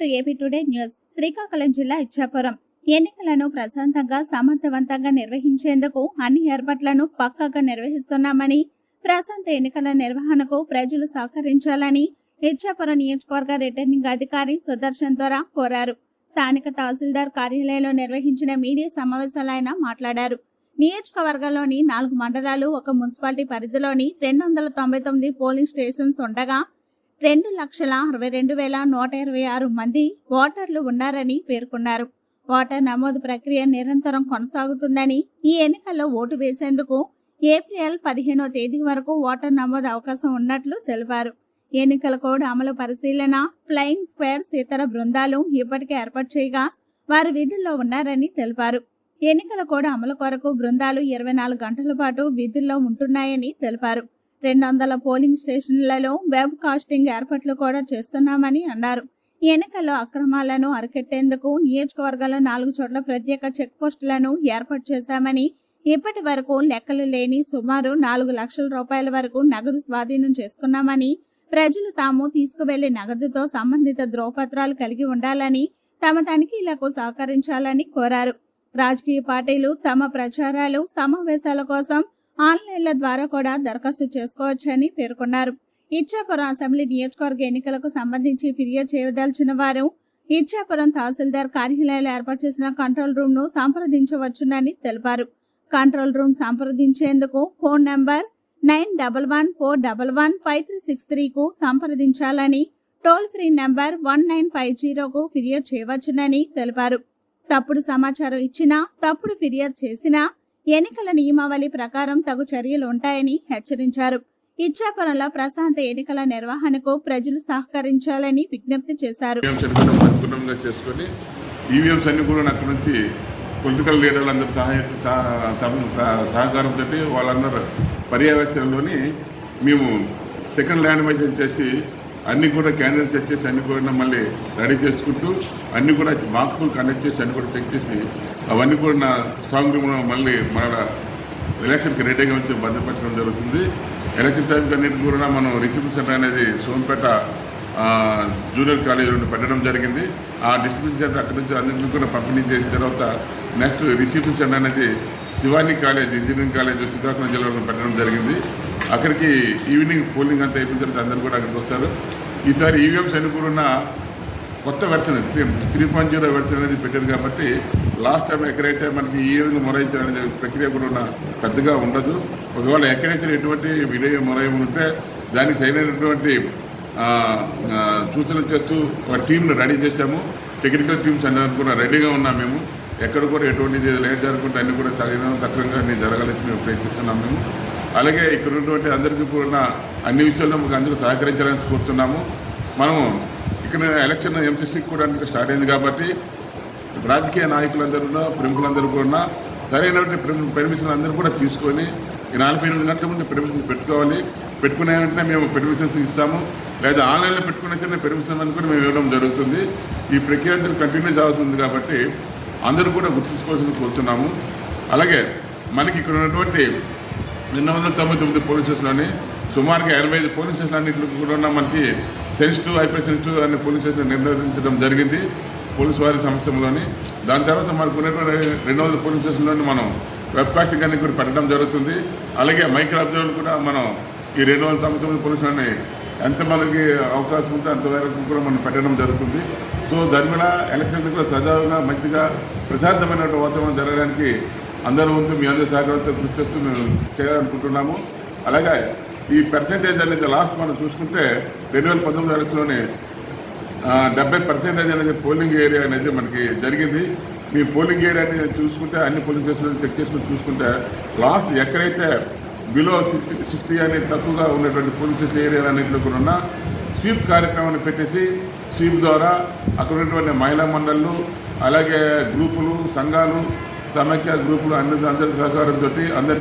To AP today news Srikakulam జిల్లా ఇచ్చాపురం. ఎన్నికలను ప్రశాంతంగా సమర్థవంతంగా నిర్వహించేందుకు అన్ని ఏర్పాట్లను పక్కాగా నిర్వహిస్తున్నామని ప్రశాంత ఎన్నికల నిర్వహణకు ప్రజలు సహకరించాలని ఇచ్చాపురం నియోజకవర్గ రిటర్నింగ్ అధికారి సుదర్శన్ ద్వారా కోరారు. స్థానిక తహసీల్దార్ కార్యాలయంలో నిర్వహించిన మీడియా సమావేశాలు ఆయన మాట్లాడారు. నియోజకవర్గంలోని నాలుగు మండలాలు ఒక మున్సిపాలిటీ పరిధిలోని రెండు వందల తొంభై తొమ్మిది పోలింగ్ స్టేషన్స్ ఉండగా రెండు లక్షల అరవై రెండు వేల నూట ఇరవై ఆరు మంది ఓటర్లు ఉన్నారని పేర్కొన్నారు. ఓటర్ నమోదు ప్రక్రియ నిరంతరం కొనసాగుతుందని ఈ ఎన్నికల్లో ఓటు వేసేందుకు ఏప్రిల్ పదిహేనో తేదీ వరకు ఓటర్ నమోదు అవకాశం ఉన్నట్లు తెలిపారు. ఎన్నికల కోడ్ అమలు పరిశీలన ఫ్లయింగ్ స్క్వేర్స్ ఇతర బృందాలు ఇప్పటికే ఏర్పాటు చేయగా వారు విధుల్లో ఉన్నారని తెలిపారు. ఎన్నికల కోడ్ అమలు కొరకు బృందాలు ఇరవై నాలుగు గంటల పాటు విధుల్లో ఉంటున్నాయని తెలిపారు. రెండు వందల పోలింగ్ స్టేషన్లలో వెబ్ కాస్టింగ్ ఏర్పాట్లు కూడా చేస్తున్నామని అన్నారు. ఈ ఎన్నికల్లో అక్రమాలను అరికెట్టేందుకు నియోజకవర్గంలో నాలుగు చోట్ల ప్రత్యేక చెక్ పోస్టులను ఏర్పాటు చేశామని ఇప్పటి వరకు లెక్కలు లేని సుమారు నాలుగు లక్షల రూపాయల వరకు నగదు స్వాధీనం చేసుకున్నామని ప్రజలు తాము తీసుకువెళ్ళే నగదుతో సంబంధిత ధ్రువపత్రాలు కలిగి ఉండాలని తమ తనిఖీలకు సహకరించాలని కోరారు. రాజకీయ పార్టీలు తమ ప్రచారాలు సమావేశాల కోసం ఆన్లైన్ల ద్వారా కూడా దరఖాస్తు చేసుకోవచ్చని పేర్కొన్నారు. ఇచ్చాపురం అసెంబ్లీ నియోజకవర్గ ఎన్నికలకు సంబంధించి ఫిర్యాదు చేయదలిచిన వారు ఇచ్చాపురం తహసీల్దార్ కార్యాలయాలు ఏర్పాటు చేసిన కంట్రోల్ రూమ్ను సంప్రదించవచ్చునని తెలిపారు. Control room సంప్రదించేందుకు phone number nine double one four double one five three six త్రీకు సంప్రదించాలని toll free number one nine five జీరోకు ఫిర్యాదు చేయవచ్చునని తెలిపారు. తప్పుడు సమాచారం ఇచ్చినా తప్పుడు ఫిర్యాదు చేసినా ఎన్నికల నియమావళి ప్రకారం తగు చర్యలు ఉంటాయని హెచ్చరించారు. ఇచ్చాపురంలో ప్రశాంత ఎన్నికల నిర్వహణకు ప్రజలు సహకరించాలని విజ్ఞప్తి చేశారు. ఈవీఎంస్ అన్ని కూడా చేసుకొని ఈవీఎంస్ అన్ని కూడా అక్కడ నుంచి పొలిటికల్ లీడర్లందరూ సహాయ సహకారంతో వాళ్ళందరూ పర్యవేక్షణలోని మేము సెకండ్ ల్యాండ్ చేసి అన్ని కూడా క్యాండిడేట్ చెక్ చేసి అన్ని కూడా మళ్ళీ రెడీ చేసుకుంటూ అన్ని కూడా మాకు కండక్ట్ చేసి అన్ని కూడా చెక్ చేసి అవన్నీ కూడా నా స్ట్రాంగ్ రూమ్లో మళ్ళీ మన ఎలక్షన్కి రెడీగా ఉంచి భద్రపరచడం జరుగుతుంది. ఎలక్షన్ టైంకి అన్నింటి కూడా మనం రిసీప్షన్ సెంటర్ అనేది సోంపేట జూనియర్ కాలేజ్ నుండి పెట్టడం జరిగింది. ఆ డిస్ట్రిబ్యూషన్ సెంటర్ అక్కడి నుంచి అన్నింటినీ కూడా పంపిణీ చేసిన తర్వాత నెక్స్ట్ రిసీప్షన్ సెంటర్ అనేది Shivani college engineering college Srikakulam జిల్లాలో పెట్టడం జరిగింది. అక్కడికి ఈవినింగ్ పోలింగ్ అంతా అయిపోయిన తర్వాత అందరూ కూడా అక్కడికి వస్తారు. ఈసారి ఈవీఎంస్ అని కూడా కొత్త version three three point zero version అనేది పెట్టారు కాబట్టి లాస్ట్ టైం ఎక్కడైతే మనకి ఈ విధంగా మొరాయించడం అనేది ప్రక్రియ కూడా పెద్దగా ఉండదు. ఒకవేళ ఎక్కడైతే ఎటువంటి వినయ మొరయం ఉంటే దానికి సరైనటువంటి సూచనలు చేస్తూ ఒక టీంను రెడీ చేశాము. టెక్నికల్ టీమ్స్ అనేది కూడా రెడీగా ఉన్నాం మేము. ఎక్కడ కూడా ఎటువంటి లేట్ జరగకుండా అన్ని కూడా చదివిన తక్కువగా నేను జరగాలని మేము ప్రయత్నిస్తున్నాం మేము. అలాగే ఇక్కడ ఉన్నటువంటి అందరికీ కూడా అన్ని విషయాల్లో మాకు అందరూ సహకరించాలని కోరుతున్నాము. మనము ఇక్కడ ఎలక్షన్ ఎంసీసీకి కూడా స్టార్ట్ అయింది కాబట్టి రాజకీయ నాయకులందరూ ప్రముఖులందరూ కూడా సరైనటువంటి పెర్మిషన్ అందరూ కూడా తీసుకొని ఈ నలభై ఎనిమిది గంటల ముందు పెర్మిషన్ పెట్టుకోవాలి. పెట్టుకునే వెంటనే మేము పెర్మిషన్స్ ఇస్తాము. లేదా ఆన్లైన్లో పెట్టుకునే చిన్న పెర్మిషన్ అని కూడా మేము ఇవ్వడం జరుగుతుంది. ఈ ప్రక్రియ అంతా కంటిన్యూ అవుతుంది కాబట్టి అందరూ కూడా గుర్తుంచుకోవాల్సింది కోరుతున్నాము. అలాగే మనకి ఇక్కడ ఉన్నటువంటి రెండు వందల తొంభై తొమ్మిది పోలీస్ స్టేషన్లోని సుమారుగా ఎనభై ఐదు పోలీస్ స్టేషన్ అన్నింటిలో కూడా మనకి సెన్సిటివ్ హైపర్ సెన్సిటివ్ అనే పోలీస్ స్టేషన్ నిర్ధారించడం జరిగింది. పోలీసు వారి సమక్షంలోని దాని తర్వాత మనకు ఉన్నటువంటి రెండు వందల పోలీస్ స్టేషన్లోని మనం వెబ్ కాస్టింగ్ కూడా పెట్టడం జరుగుతుంది. అలాగే మైక్రో అబ్జర్వర్లు కూడా మనం ఈ రెండు వందల తొంభై తొమ్మిది పోలీసులని ఎంత మనకి అవకాశం ఉంటే అంతవరకు కూడా మనం పెట్టడం జరుగుతుంది. సో దాని మీద ఎలక్షన్ కూడా సజావుగా మంచిగా ప్రశాంతమైన వాతావరణం జరగడానికి అందరూ ముందు మీ అందరి సహకారంతో కృషి చేస్తూ మేము చేయాలనుకుంటున్నాము. అలాగే ఈ పర్సంటేజ్ అనేది లాస్ట్ మనం చూసుకుంటే రెండు వేల పంతొమ్మిది ఎలక్షన్లోనే డెబ్బై పర్సెంటేజ్ అనేది పోలింగ్ ఏరియా అనేది మనకి జరిగింది. మీ పోలింగ్ ఏరియా అనేది చూసుకుంటే అన్ని పోలింగ్ స్టేషన్లు చెక్ చేసుకుని చూసుకుంటే లాస్ట్ ఎక్కడైతే బిలో సిక్స్టీ అనేది తక్కువగా ఉన్నటువంటి పోలింగ్ స్టేషన్ ఏరియా అన్నింటిలో కూడా ఉన్న స్వీప్ కార్యక్రమాన్ని పెట్టేసి స్వీప్ ద్వారా అక్కడ ఉన్నటువంటి మహిళా మండళ్ళు అలాగే గ్రూపులు సంఘాలు సమైక్య గ్రూపులు అన్ని అందరి సహకారంతో అందరి